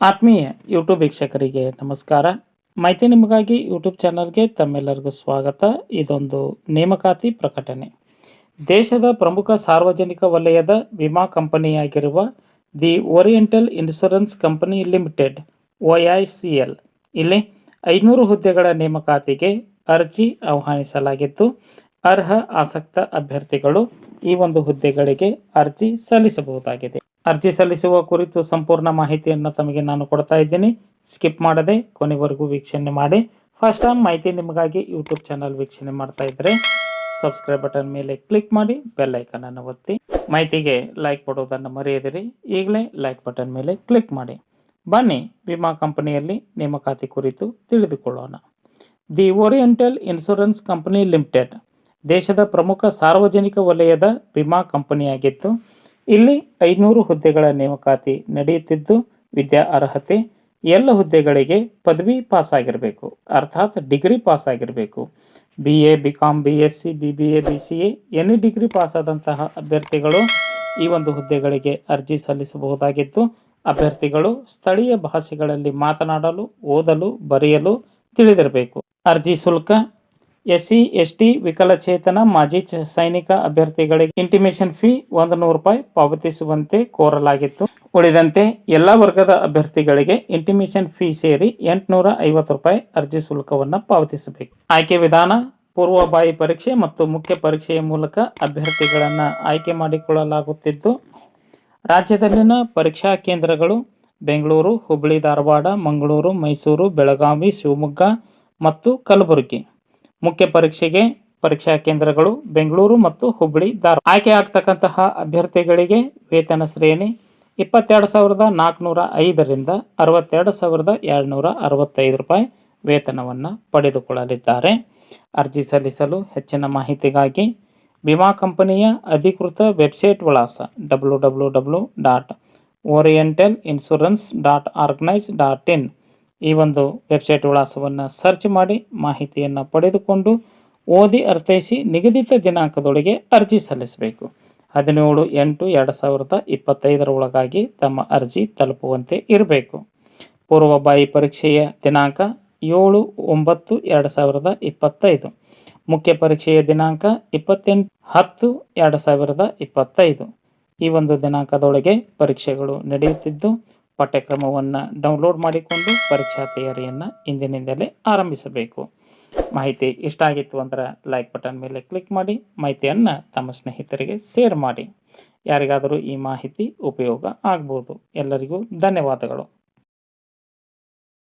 ಆತ್ಮೀಯ ಯೂಟ್ಯೂಬ್ ವೀಕ್ಷಕರಿಗೆ ನಮಸ್ಕಾರ. ಮಾಹಿತಿ ನಿಮಗಾಗಿ ಯೂಟ್ಯೂಬ್ ಚಾನಲ್ಗೆ ತಮ್ಮೆಲ್ಲರಿಗೂ ಸ್ವಾಗತ. ಇದೊಂದು ನೇಮಕಾತಿ ಪ್ರಕಟಣೆ. ದೇಶದ ಪ್ರಮುಖ ಸಾರ್ವಜನಿಕ ವಲಯದ ವಿಮಾ ಕಂಪನಿಯಾಗಿರುವ the Oriental Insurance Company Limited ಒ ಇಲ್ಲಿ ಐನೂರು ಹುದ್ದೆಗಳ ನೇಮಕಾತಿಗೆ ಅರ್ಜಿ ಆಹ್ವಾನಿಸಲಾಗಿದ್ದು, ಅರ್ಹ ಆಸಕ್ತ ಅಭ್ಯರ್ಥಿಗಳು ಈ ಒಂದು ಹುದ್ದೆಗಳಿಗೆ ಅರ್ಜಿ ಸಲ್ಲಿಸಬಹುದಾಗಿದೆ. ಅರ್ಜಿ ಸಲ್ಲಿಸುವ ಕುರಿತು ಸಂಪೂರ್ಣ ಮಾಹಿತಿಯನ್ನು ತಮಗೆ ನಾನು ಕೊಡ್ತಾ ಇದ್ದೀನಿ. ಸ್ಕಿಪ್ ಮಾಡದೆ ಕೊನೆವರೆಗೂ ವೀಕ್ಷಣೆ ಮಾಡಿ. ಫಸ್ಟ್ ಟೈಮ್ ಮಾಹಿತಿ ನಿಮಗಾಗಿ ಯೂಟ್ಯೂಬ್ ಚಾನಲ್ ವೀಕ್ಷಣೆ ಮಾಡ್ತಾ ಇದ್ದರೆ ಸಬ್ಸ್ಕ್ರೈಬ್ ಬಟನ್ ಮೇಲೆ ಕ್ಲಿಕ್ ಮಾಡಿ, ಬೆಲ್ ಐಕನನ್ನು ಒತ್ತಿ. ಮಾಹಿತಿಗೆ ಲೈಕ್ ಕೊಡೋದನ್ನು ಮರೆಯದಿರಿ. ಈಗಲೇ ಲೈಕ್ ಬಟನ್ ಮೇಲೆ ಕ್ಲಿಕ್ ಮಾಡಿ. ಬನ್ನಿ, ವಿಮಾ ಕಂಪನಿಯಲ್ಲಿ ನೇಮಕಾತಿ ಕುರಿತು ತಿಳಿದುಕೊಳ್ಳೋಣ. The Oriental Insurance Company Limited, ದೇಶದ ಪ್ರಮುಖ ಸಾರ್ವಜನಿಕ ವಲಯದ ವಿಮಾ ಕಂಪನಿಯಾಗಿದ್ದು ಇಲ್ಲಿ ಐನೂರು ಹುದ್ದೆಗಳ ನೇಮಕಾತಿ ನಡೆಯುತ್ತಿದ್ದು, ವಿದ್ಯಾ ಅರ್ಹತೆ ಎಲ್ಲ ಹುದ್ದೆಗಳಿಗೆ ಪದವಿ ಪಾಸ್ ಆಗಿರಬೇಕು ಅರ್ಥಾತ್ ಡಿಗ್ರಿ ಪಾಸ್ ಆಗಿರಬೇಕು B A B com B S C B B A B C A any degree pass ಆದಂತಹ ಅಭ್ಯರ್ಥಿಗಳು ಈ ಒಂದು ಹುದ್ದೆಗಳಿಗೆ ಅರ್ಜಿ ಸಲ್ಲಿಸಬಹುದಾಗಿದ್ದು, ಅಭ್ಯರ್ಥಿಗಳು ಸ್ಥಳೀಯ ಭಾಷೆಗಳಲ್ಲಿ ಮಾತನಾಡಲು, ಓದಲು, ಬರೆಯಲು ತಿಳಿದಿರಬೇಕು. ಅರ್ಜಿ ಶುಲ್ಕ ಎಸ್ ಸಿ ಎಸ್ ಟಿ ವಿಕಲಚೇತನ, ಮಾಜಿ ಸೈನಿಕ ಅಭ್ಯರ್ಥಿಗಳಿಗೆ ಇಂಟಿಮೇಷನ್ ಫೀ ಒಂದು ನೂರು ರೂಪಾಯಿ ಪಾವತಿಸುವಂತೆ ಕೋರಲಾಗಿತ್ತು. ಉಳಿದಂತೆ ಎಲ್ಲ ವರ್ಗದ ಅಭ್ಯರ್ಥಿಗಳಿಗೆ ಇಂಟಿಮೇಷನ್ ಫೀ ಸೇರಿ ಎಂಟುನೂರ ಐವತ್ತು ರೂಪಾಯಿ ಅರ್ಜಿ ಶುಲ್ಕವನ್ನು ಪಾವತಿಸಬೇಕು. ಆಯ್ಕೆ ವಿಧಾನ ಪೂರ್ವಬಾಯಿ ಪರೀಕ್ಷೆ ಮತ್ತು ಮುಖ್ಯ ಪರೀಕ್ಷೆಯ ಮೂಲಕ ಅಭ್ಯರ್ಥಿಗಳನ್ನು ಆಯ್ಕೆ ಮಾಡಿಕೊಳ್ಳಲಾಗುತ್ತಿದ್ದು ರಾಜ್ಯದಲ್ಲಿನ ಪರೀಕ್ಷಾ ಕೇಂದ್ರಗಳು ಬೆಂಗಳೂರು, ಹುಬ್ಬಳ್ಳಿ, ಧಾರವಾಡ, ಮಂಗಳೂರು, ಮೈಸೂರು, ಬೆಳಗಾವಿ, ಶಿವಮೊಗ್ಗ ಮತ್ತು ಕಲಬುರಗಿ. ಮುಖ್ಯ ಪರೀಕ್ಷೆಗೆ ಪರೀಕ್ಷಾ ಕೇಂದ್ರಗಳು ಬೆಂಗಳೂರು ಮತ್ತು ಹುಬ್ಬಳ್ಳಿ ಧಾರ ಆಯ್ಕೆ ಆಗ್ತಕ್ಕಂತಹ ಅಭ್ಯರ್ಥಿಗಳಿಗೆ ವೇತನ ಶ್ರೇಣಿ ಇಪ್ಪತ್ತೆರಡು ಸಾವಿರದ ನಾಲ್ಕುನೂರ ಐದರಿಂದ ಅರವತ್ತೆರಡು ಸಾವಿರದ ಎರಡುನೂರ ಅರವತ್ತೈದು ರೂಪಾಯಿ ವೇತನವನ್ನು ಪಡೆದುಕೊಳ್ಳಲಿದ್ದಾರೆ. ಅರ್ಜಿ ಸಲ್ಲಿಸಲು ಹೆಚ್ಚಿನ ಮಾಹಿತಿಗಾಗಿ ವಿಮಾ ಕಂಪನಿಯ ಅಧಿಕೃತ ವೆಬ್ಸೈಟ್ ವಿಳಾಸ W W W dot oriental insurance dot organise dot in ಈ ಒಂದು ವೆಬ್ಸೈಟ್ ವಿಳಾಸವನ್ನು ಸರ್ಚ್ ಮಾಡಿ ಮಾಹಿತಿಯನ್ನು ಪಡೆದುಕೊಂಡು ಓದಿ ಅರ್ಥೈಸಿ ನಿಗದಿತ ದಿನಾಂಕದೊಳಗೆ ಅರ್ಜಿ ಸಲ್ಲಿಸಬೇಕು. ಹದಿನೇಳು ಎಂಟು ಎರಡು ಸಾವಿರದ ಇಪ್ಪತ್ತೈದರ ಒಳಗಾಗಿ ತಮ್ಮ ಅರ್ಜಿ ತಲುಪುವಂತೆ ಇರಬೇಕು. ಪೂರ್ವಬಾಯಿ ಪರೀಕ್ಷೆಯ ದಿನಾಂಕ ಏಳು ಒಂಬತ್ತು ಎರಡು ಸಾವಿರದ ಇಪ್ಪತ್ತೈದು. ಮುಖ್ಯ ಪರೀಕ್ಷೆಯ ದಿನಾಂಕ ಇಪ್ಪತ್ತೆಂಟು ಹತ್ತು ಎರಡು ಸಾವಿರದ ಇಪ್ಪತ್ತೈದು. ಈ ಒಂದು ದಿನಾಂಕದೊಳಗೆ ಪರೀಕ್ಷೆಗಳು ನಡೆಯುತ್ತಿದ್ದು ಪಠ್ಯಕ್ರಮವನ್ನು ಡೌನ್ಲೋಡ್ ಮಾಡಿಕೊಂಡು ಪರೀಕ್ಷಾ ತಯಾರಿಯನ್ನು ಇಂದಿನಿಂದಲೇ ಆರಂಭಿಸಬೇಕು. ಮಾಹಿತಿ ಇಷ್ಟ ಆಗಿತ್ತು ಅಂದ್ರೆ ಲೈಕ್ ಬಟನ್ ಮೇಲೆ ಕ್ಲಿಕ್ ಮಾಡಿ, ಮಾಹಿತಿಯನ್ನು ತಮ್ಮ ಸ್ನೇಹಿತರಿಗೆ ಶೇರ್ ಮಾಡಿ. ಯಾರಿಗಾದರೂ ಈ ಮಾಹಿತಿ ಉಪಯೋಗ ಆಗ್ಬೋದು. ಎಲ್ಲರಿಗೂ ಧನ್ಯವಾದಗಳು.